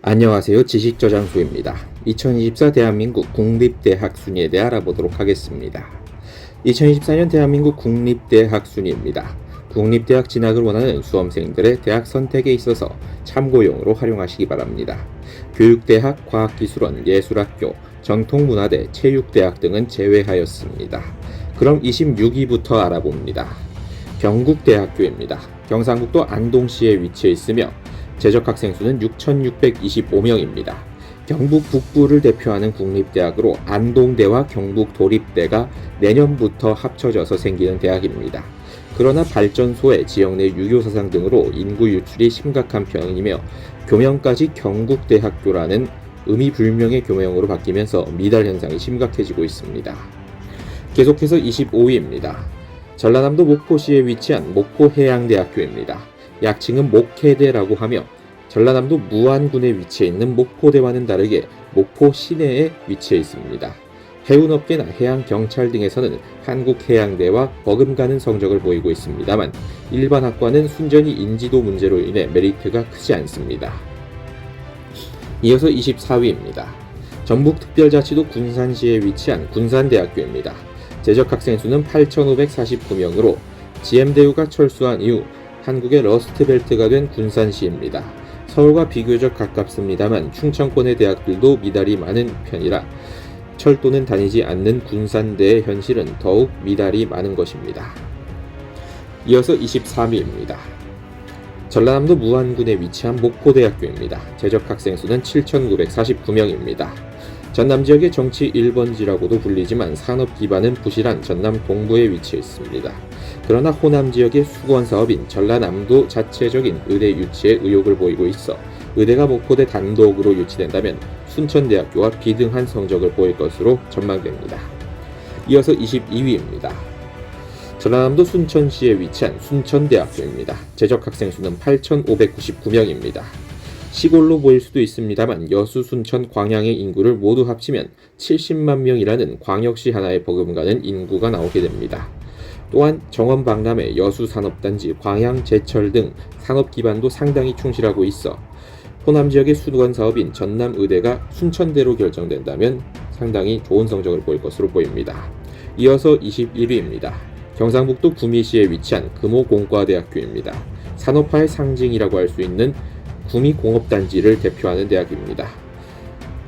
안녕하세요. 지식저장소입니다. 2024 대한민국 국립대학 순위에 대해 알아보도록 하겠습니다. 2024년 대한민국 국립대학 순위입니다. 국립대학 진학을 원하는 수험생들의 대학 선택에 있어서 참고용으로 활용하시기 바랍니다. 교육대학, 과학기술원, 예술학교, 전통문화대, 체육대학 등은 제외하였습니다. 그럼 26위부터 알아봅니다. 경국대학교입니다. 경상북도 안동시에 위치해 있으며 재적 학생 수는 6,625명입니다. 경북 북부를 대표하는 국립대학으로 안동대와 경북 도립대가 내년부터 합쳐져서 생기는 대학입니다. 그러나 발전소의 지역 내 유교 사상 등으로 인구 유출이 심각한 편이며 교명까지 경국대학교라는 의미 불명의 교명으로 바뀌면서 미달 현상이 심각해지고 있습니다. 계속해서 25위입니다. 전라남도 목포시에 위치한 목포해양대학교입니다. 약칭은 목해대라고 하며 전라남도 무안군에 위치해 있는 목포대와는 다르게 목포 시내에 위치해 있습니다. 해운업계나 해양경찰 등에서는 한국해양대와 버금가는 성적을 보이고 있습니다만 일반 학과는 순전히 인지도 문제로 인해 메리트가 크지 않습니다. 이어서 24위입니다. 전북특별자치도 군산시에 위치한 군산대학교입니다. 재적 학생 수는 8,549명으로 GM대우가 철수한 이후 한국의 러스트벨트가 된 군산시입니다. 서울과 비교적 가깝습니다만 충청권의 대학들도 미달이 많은 편이라 철도는 다니지 않는 군산대의 현실은 더욱 미달이 많은 것입니다. 이어서 23위입니다. 전라남도 무안군에 위치한 목포대학교입니다. 재적 학생 수는 7,949명입니다. 전남 지역의 정치 1번지라고도 불리지만 산업 기반은 부실한 전남 동부에 위치해 있습니다. 그러나 호남 지역의 수건 사업인 전라남도 자체적인 의대 유치에 의욕을 보이고 있어 의대가 목포대 단독으로 유치된다면 순천대학교와 비등한 성적을 보일 것으로 전망됩니다. 이어서 22위입니다. 전라남도 순천시에 위치한 순천대학교입니다. 재적 학생 수는 8,599명입니다. 시골로 보일 수도 있습니다만 여수, 순천, 광양의 인구를 모두 합치면 70만 명이라는 광역시 하나에 버금가는 인구가 나오게 됩니다. 또한 정원 박람회, 여수 산업단지, 광양 제철 등 산업 기반도 상당히 충실하고 있어 호남 지역의 수도관 사업인 전남 의대가 순천대로 결정된다면 상당히 좋은 성적을 보일 것으로 보입니다. 이어서 21위입니다. 경상북도 구미시에 위치한 금호공과대학교입니다. 산업화의 상징이라고 할 수 있는 구미공업단지를 대표하는 대학입니다.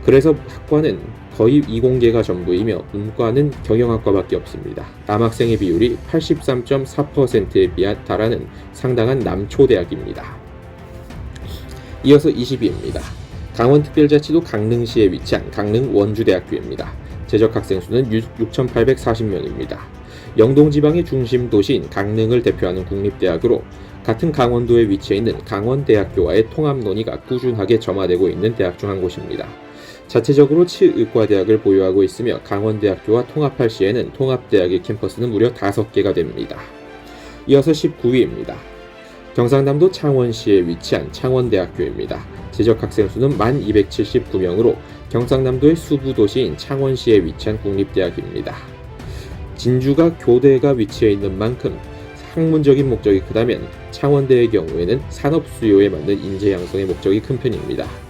그래서 학과는 거의 이공계가 전부이며 문과는 경영학과밖에 없습니다. 남학생의 비율이 83.4%에 비하 달하는 상당한 남초대학입니다. 이어서 20위입니다. 강원특별자치도 강릉시에 위치한 강릉 원주대학교입니다. 재적 학생 수는 6,840명입니다. 영동지방의 중심 도시인 강릉을 대표하는 국립대학으로 같은 강원도에 위치해 있는 강원대학교와의 통합 논의가 꾸준하게 점화되고 있는 대학 중 한 곳입니다. 자체적으로 치의과대학을 보유하고 있으며 강원대학교와 통합할 시에는 통합대학의 캠퍼스는 무려 5개가 됩니다. 이어서 19위입니다. 경상남도 창원시에 위치한 창원대학교입니다. 재적 학생 수는 1279명으로 경상남도의 수부 도시인 창원시에 위치한 국립대학입니다. 진주가 교대가 위치해 있는 만큼 학문적인 목적이 크다면 창원대의 경우에는 산업 수요에 맞는 인재 양성의 목적이 큰 편입니다.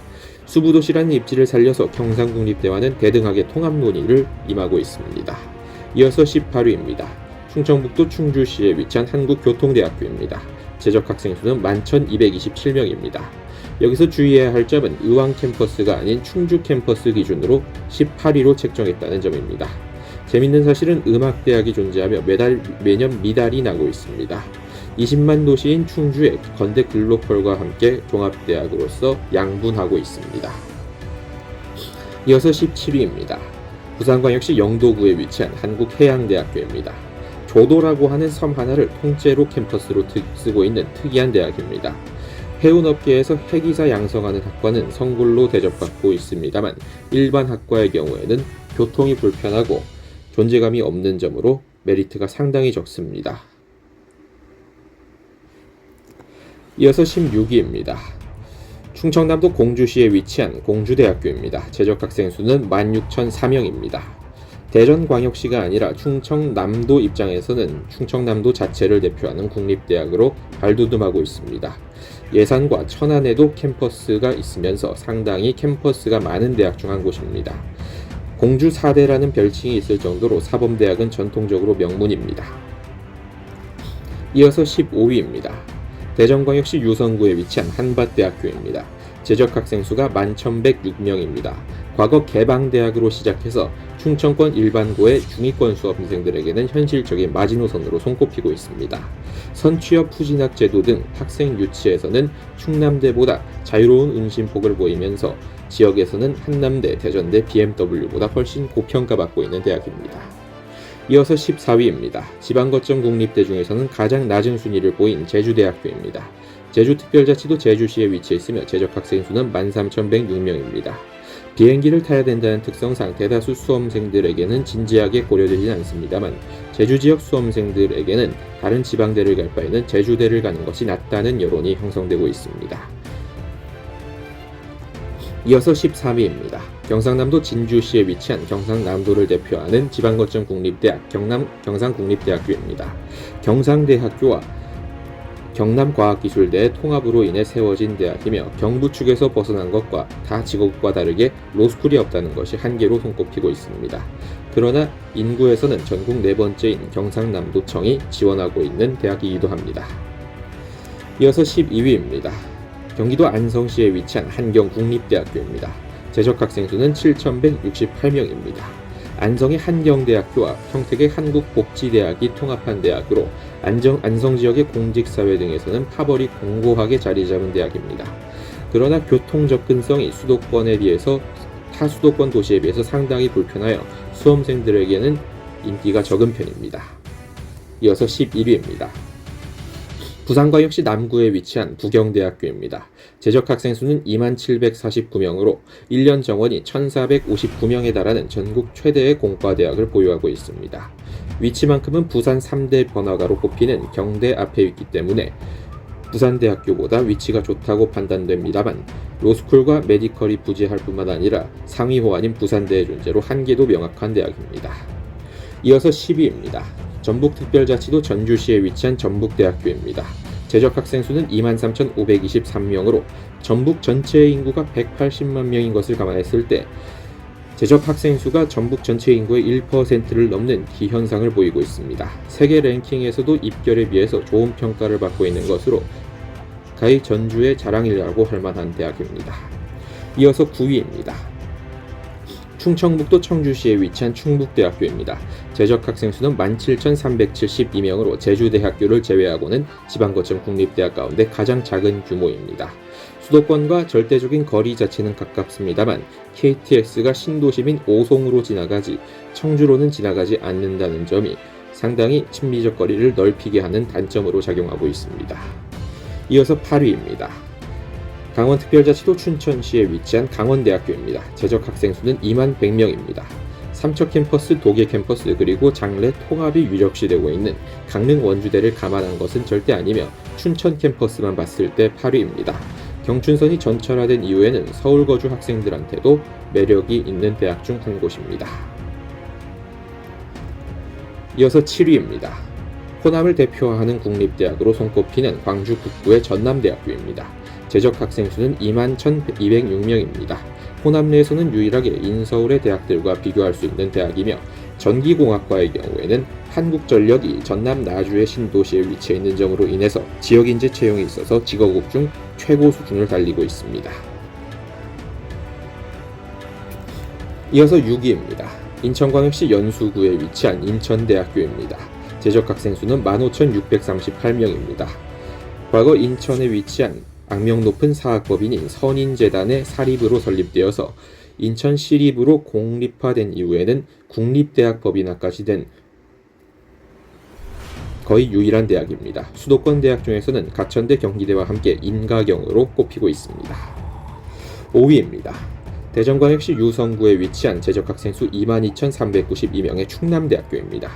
수부도시라는 입지를 살려서 경상국립대와는 대등하게 통합 논의를 임하고 있습니다. 이어서 18위입니다. 충청북도 충주시에 위치한 한국교통대학교입니다. 재적 학생 수는 11,227명입니다. 여기서 주의해야 할 점은 의왕 캠퍼스가 아닌 충주 캠퍼스 기준으로 18위로 책정했다는 점입니다. 재밌는 사실은 음악대학이 존재하며 매달, 매년 미달이 나고 있습니다. 20만 도시인 충주에 건대 글로컬과 함께 종합대학으로서 양분하고 있습니다. 이어서 17위입니다. 부산광역시 영도구에 위치한 한국해양대학교입니다. 조도라고 하는 섬 하나를 통째로 캠퍼스로 쓰고 있는 특이한 대학입니다. 해운업계에서 해기사 양성하는 학과는 성굴로 대접받고 있습니다만 일반 학과의 경우에는 교통이 불편하고 존재감이 없는 점으로 메리트가 상당히 적습니다. 이어서 16위입니다. 충청남도 공주시에 위치한 공주대학교입니다. 재적 학생 수는 16,004명입니다. 대전광역시가 아니라 충청남도 입장에서는 충청남도 자체를 대표하는 국립대학으로 발돋움하고 있습니다. 예산과 천안에도 캠퍼스가 있으면서 상당히 캠퍼스가 많은 대학 중 한 곳입니다. 공주 4대라는 별칭이 있을 정도로 사범대학은 전통적으로 명문입니다. 이어서 15위입니다. 대전광역시 유성구에 위치한 한밭대학교입니다. 재적 학생 수가 11,106명입니다. 과거 개방대학으로 시작해서 충청권 일반고의 중위권 수험생들에게는 현실적인 마지노선으로 손꼽히고 있습니다. 선취업 후진학 제도 등 학생 유치에서는 충남대보다 자유로운 운신폭을 보이면서 지역에서는 한남대, 대전대, BMW보다 훨씬 고평가받고 있는 대학입니다. 이어서 14위입니다. 지방거점 국립대 중에서는 가장 낮은 순위를 보인 제주대학교입니다. 제주특별자치도 제주시에 위치해 있으며 재적 학생 수는 13,106명입니다. 비행기를 타야 된다는 특성상 대다수 수험생들에게는 진지하게 고려되진 않습니다만 제주 지역 수험생들에게는 다른 지방대를 갈 바에는 제주대를 가는 것이 낫다는 여론이 형성되고 있습니다. 이어서 13위입니다. 경상남도 진주시에 위치한 경상남도를 대표하는 지방거점 국립대학 경남 경상국립대학교입니다. 경상대학교와 경남과학기술대의 통합으로 인해 세워진 대학이며 경부 측에서 벗어난 것과 다 직업과 다르게 로스쿨이 없다는 것이 한계로 손꼽히고 있습니다. 그러나 인구에서는 전국 네 번째인 경상남도청이 지원하고 있는 대학이기도 합니다. 이어서 12위입니다. 경기도 안성시에 위치한 한경국립대학교입니다. 재적 학생 수는 7,168명입니다. 안성의 한경대학교와 평택의 한국복지대학이 통합한 대학으로 안정, 안성 지역의 공직사회 등에서는 파벌이 공고하게 자리 잡은 대학입니다. 그러나 교통 접근성이 수도권에 비해서 타 수도권 도시에 비해서 상당히 불편하여 수험생들에게는 인기가 적은 편입니다. 이어서 11위입니다. 부산광역시 남구에 위치한 부경대학교입니다. 재적 학생 수는 2749명으로 1년 정원이 1459명에 달하는 전국 최대의 공과대학을 보유하고 있습니다. 위치만큼은 부산 3대 번화가로 꼽히는 경대 앞에 있기 때문에 부산대학교보다 위치가 좋다고 판단됩니다만 로스쿨과 메디컬이 부재할 뿐만 아니라 상위 호환인 부산대의 존재로 한계도 명확한 대학입니다. 이어서 10위입니다. 전북특별자치도 전주시에 위치한 전북대학교입니다. 재적 학생 수는 23,523명으로 전북 전체 인구가 180만 명인 것을 감안했을 때 재적 학생 수가 전북 전체 인구의 1%를 넘는 기현상을 보이고 있습니다. 세계 랭킹에서도 입결에 비해서 좋은 평가를 받고 있는 것으로 가히 전주의 자랑이라고 할 만한 대학입니다. 이어서 9위입니다. 충청북도 청주시에 위치한 충북대학교입니다. 재적 학생 수는 17,372명으로 제주대학교를 제외하고는 지방 거점 국립대학 가운데 가장 작은 규모입니다. 수도권과 절대적인 거리 자체는 가깝습니다만 KTX가 신도심인 오송으로 지나가지 청주로는 지나가지 않는다는 점이 상당히 친미적 거리를 넓히게 하는 단점으로 작용하고 있습니다. 이어서 8위입니다. 강원특별자치도 춘천시에 위치한 강원대학교입니다. 재적 학생 수는 2만 100명입니다. 삼척 캠퍼스, 도계 캠퍼스, 그리고 장래 통합이 유적시되고 있는 강릉 원주대를 감안한 것은 절대 아니며 춘천 캠퍼스만 봤을 때 8위입니다. 경춘선이 전철화된 이후에는 서울 거주 학생들한테도 매력이 있는 대학 중 한 곳입니다. 이어서 7위입니다. 호남을 대표하는 국립대학으로 손꼽히는 광주 북부의 전남대학교입니다. 재적 학생 수는 2만 1,206명입니다. 호남 내에서는 유일하게 인서울의 대학들과 비교할 수 있는 대학이며 전기공학과의 경우에는 한국전력이 전남 나주의 신도시에 위치해 있는 점으로 인해서 지역 인재 채용에 있어서 직업국 중 최고 수준을 달리고 있습니다. 이어서 6위입니다. 인천광역시 연수구에 위치한 인천대학교입니다. 재적 학생 수는 15,638명입니다. 과거 인천에 위치한 악명 높은 사학법인인 선인재단의 사립으로 설립되어서 인천 시립으로 공립화된 이후에는 국립대학법인학까지 된 거의 유일한 대학입니다. 수도권 대학 중에서는 가천대 경기대와 함께 인가경으로 꼽히고 있습니다. 5위입니다. 대전광역시 유성구에 위치한 재적 학생 수 22,392명의 충남대학교입니다.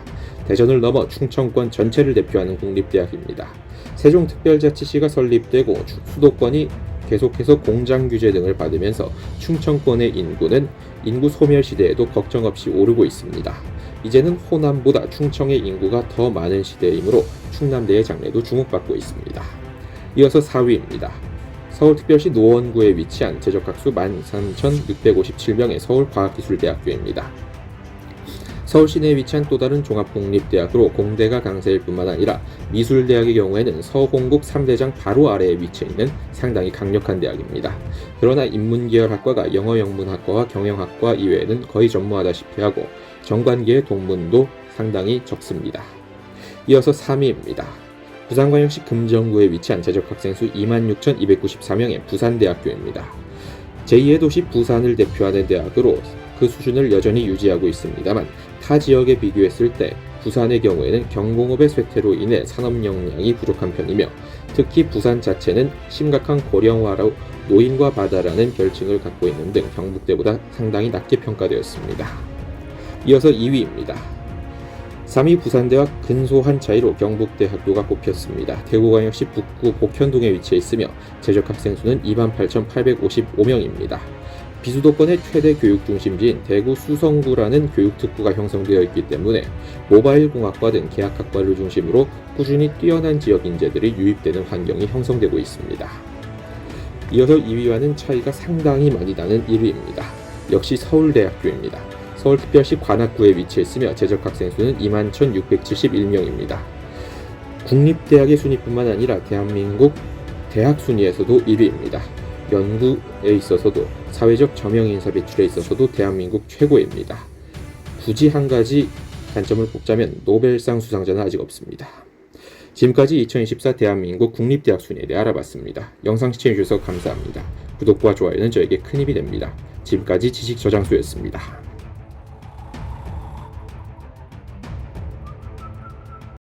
대전을 넘어 충청권 전체를 대표하는 국립대학입니다. 세종특별자치시가 설립되고 수도권이 계속해서 공장 규제 등을 받으면서 충청권의 인구는 인구 소멸 시대에도 걱정 없이 오르고 있습니다. 이제는 호남보다 충청의 인구가 더 많은 시대이므로 충남대의 장래도 주목받고 있습니다. 이어서 4위입니다. 서울특별시 노원구에 위치한 재적학수 13,657명의 서울과학기술대학교입니다. 서울 시내에 위치한 또 다른 종합공립대학으로 공대가 강세일 뿐만 아니라 미술대학의 경우에는 서공국 3대장 바로 아래에 위치해 있는 상당히 강력한 대학입니다. 그러나 인문계열 학과가 영어 영문학과와 경영학과 이외에는 거의 전무하다시피 하고 정관계의 동문도 상당히 적습니다. 이어서 3위입니다. 부산광역시 금정구에 위치한 재적학생 수 26,294명의 부산대학교입니다. 제2의 도시 부산을 대표하는 대학으로 그 수준을 여전히 유지하고 있습니다만 타 지역에 비교했을 때 부산의 경우에는 경공업의 쇠퇴로 인해 산업 역량이 부족한 편이며 특히 부산 자체는 심각한 고령화로 노인과 바다라는 별칭을 갖고 있는 등 경북대보다 상당히 낮게 평가되었습니다. 이어서 2위입니다. 3위 부산대와 근소한 차이로 경북대학교가 꼽혔습니다. 대구광역시 북구 복현동에 위치해 있으며 재적 학생 수는 28,855명입니다. 비수도권의 최대 교육 중심지인 대구 수성구라는 교육특구가 형성되어 있기 때문에 모바일 공학과 등 계약학과를 중심으로 꾸준히 뛰어난 지역 인재들이 유입되는 환경이 형성되고 있습니다. 이어서 2위와는 차이가 상당히 많이 나는 1위입니다. 역시 서울대학교입니다. 서울특별시 관악구에 위치해 있으며 재적 학생 수는 21,671명입니다. 국립대학의 순위뿐만 아니라 대한민국 대학 순위에서도 1위입니다. 연구에 있어서도 사회적 저명 인사 배출에 있어서도 대한민국 최고입니다. 굳이 한 가지 단점을 뽑자면 노벨상 수상자는 아직 없습니다. 지금까지 2024 대한민국 국립대학 순위에 대해 알아봤습니다. 영상 시청해주셔서 감사합니다. 구독과 좋아요는 저에게 큰 힘이 됩니다. 지금까지 지식저장소였습니다.